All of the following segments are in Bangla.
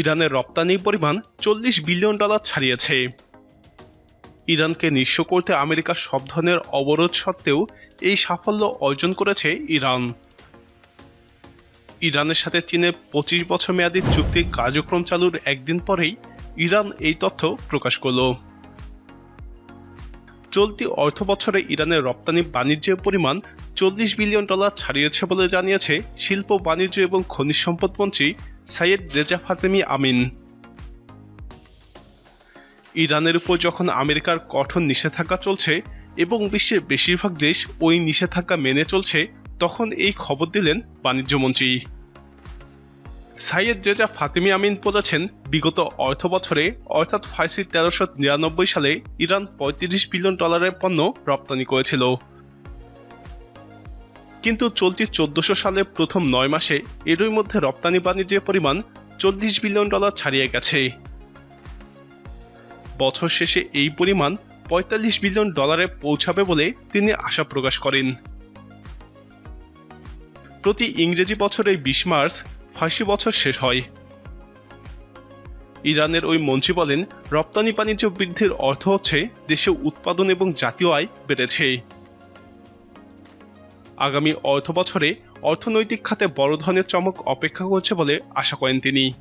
ইরানের রপ্তানির পরিমাণ চল্লিশ বিলিয়ন ডলার ছাড়িয়েছে। ইরানকে নিঃস্ব করতে আমেরিকা সব ধরনের অবরোধ সত্ত্বেও এই সাফল্য অর্জন করেছে ইরান। ইরানের সাথে চীনের পঁচিশ বছর মেয়াদী চুক্তির কার্যক্রম চালুর একদিন পরেই ইরান এই তথ্য প্রকাশ করল। চলতি অর্থ বছরে ইরানের রপ্তানি বাণিজ্যের পরিমাণ চল্লিশ বিলিয়ন ডলার ছাড়িয়েছে বলে জানিয়েছে শিল্প, বাণিজ্য এবং খনিজ সম্পদ মন্ত্রী সাইয়েদ রেজা ফাতেমি আমিন। ইরানের উপর যখন আমেরিকার কঠোর নিষেধাজ্ঞা চলছে এবং বিশ্বের বেশিরভাগ দেশ ওই নিষেধাজ্ঞা মেনে চলছে, তখন এই খবর দিলেন বাণিজ্যমন্ত্রী। সাইয়েদ রেজা ফাতেমি আমিন বলেছেন, বিগত অর্থ বছরে, অর্থাৎ ফাইসি তেরোশো নিরানব্বই সালে ইরান পঁয়ত্রিশ বিলিয়ন ডলারের পণ্য রপ্তানি করেছিল। কিন্তু চলতি চোদ্দশো সালের প্রথম নয় মাসে এরই মধ্যে রপ্তানি বাণিজ্যের পরিমাণ চল্লিশ বিলিয়ন ডলার ছাড়িয়ে গেছে। বছর শেষে এই পরিমাণ পঁয়তাল্লিশ বিলিয়ন ডলারে পৌঁছাবে বলে তিনি আশা প্রকাশ করেন। প্রতি ইংরেজি বছরের বিশ মার্চ ফাঁসি বছর শেষ হয়। ইরানের ওই মন্ত্রী বলেন, রপ্তানি বাণিজ্য বৃদ্ধির অর্থ হচ্ছে দেশে উৎপাদন এবং জাতীয় আয় বেড়েছে। আগামী অর্থ বছরে অর্থনৈতিক খাতে বড় ধরনের চমক অপেক্ষা করছে বলে আশা করেন তিনি।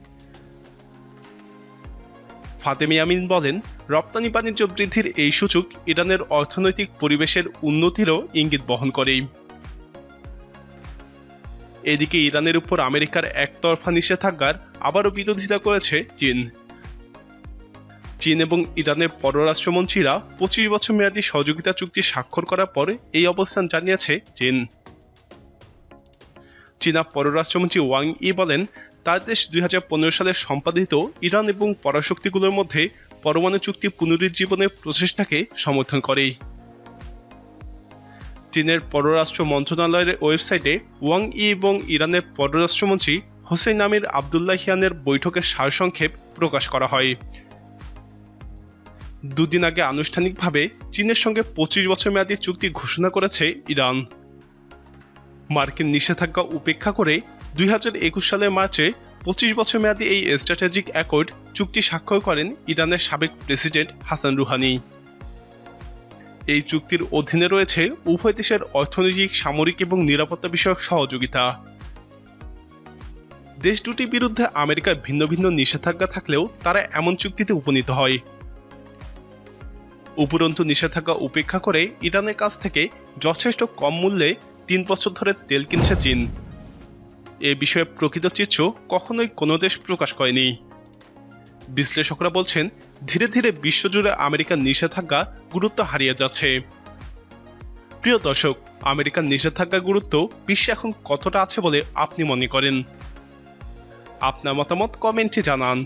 ফাতেমি আমিন বলেন, রপ্তানি বাণিজ্য বৃদ্ধির এই সূচক ইরানের অর্থনৈতিক পরিবেশের উন্নতিরও ইঙ্গিত বহন করে। এদিকে ইরানের উপর আমেরিকার একতরফা নিষেধাজ্ঞার আবারও বিরোধিতা করেছে চীন। চীন এবং ইরানের পররাষ্ট্রমন্ত্রীরা পঁচিশ বছর মেয়াদী সহযোগিতা চুক্তি স্বাক্ষর করার পরে এই অবস্থান জানিয়েছে চীন। চীনা পররাষ্ট্রমন্ত্রী ওয়াং ই বলেন, তার দেশ দুই হাজার পনেরো সালে সম্পাদিত ইরান এবং পরাশক্তিগুলোর মধ্যে পরমাণু চুক্তি পুনরুজ্জীবনের প্রচেষ্টাকে সমর্থন করে চীনের পররাষ্ট্র মন্ত্রণালয়ের ওয়েবসাইটে ওয়াং ই এবং ইরানের পররাষ্ট্রমন্ত্রী হোসেন আমির আবদুল্লাহিয়ানের বৈঠকের সারসংক্ষেপ প্রকাশ করা হয়। দুদিন আগে আনুষ্ঠানিকভাবে চীনের সঙ্গে পঁচিশ বছর মেয়াদী চুক্তি ঘোষণা করেছে ইরান। মার্কিন নিষেধাজ্ঞা উপেক্ষা করে দুই হাজার একুশ সালের মার্চে পঁচিশ বছর মেয়াদী এই স্ট্র্যাটেজিক অ্যাকর্ড চুক্তি স্বাক্ষর করেন ইরানের সাবেক প্রেসিডেন্ট হাসান রুহানি। এই চুক্তির অধীনে রয়েছে উভয় দেশের অর্থনৈতিক, সামরিক এবং নিরাপত্তা বিষয়ক সহযোগিতা। দেশ দুটির বিরুদ্ধে আমেরিকার ভিন্ন ভিন্ন নিষেধাজ্ঞা থাকলেও তারা এমন চুক্তিতে উপনীত হয়। উপরন্তু নিষেধাজ্ঞা উপেক্ষা করে ইরানের কাছ থেকে যথেষ্ট কম মূল্যে তিন বছর ধরে তেল কিনছে চীন। এ বিষয়ে প্রকৃত চিত্র কখনোই কোনো দেশ প্রকাশ করেনি। বিশ্লেষকরা বলছেন, ধীরে ধীরে বিশ্বজুড়ে আমেরিকার নিষেধাজ্ঞা গুরুত্ব হারিয়ে যাচ্ছে। প্রিয় দর্শক, আমেরিকার নিষেধাজ্ঞার গুরুত্ব বিশ্বে এখন কতটা আছে বলে আপনি মনে করেন? আপনার মতামত কমেন্টে জানান।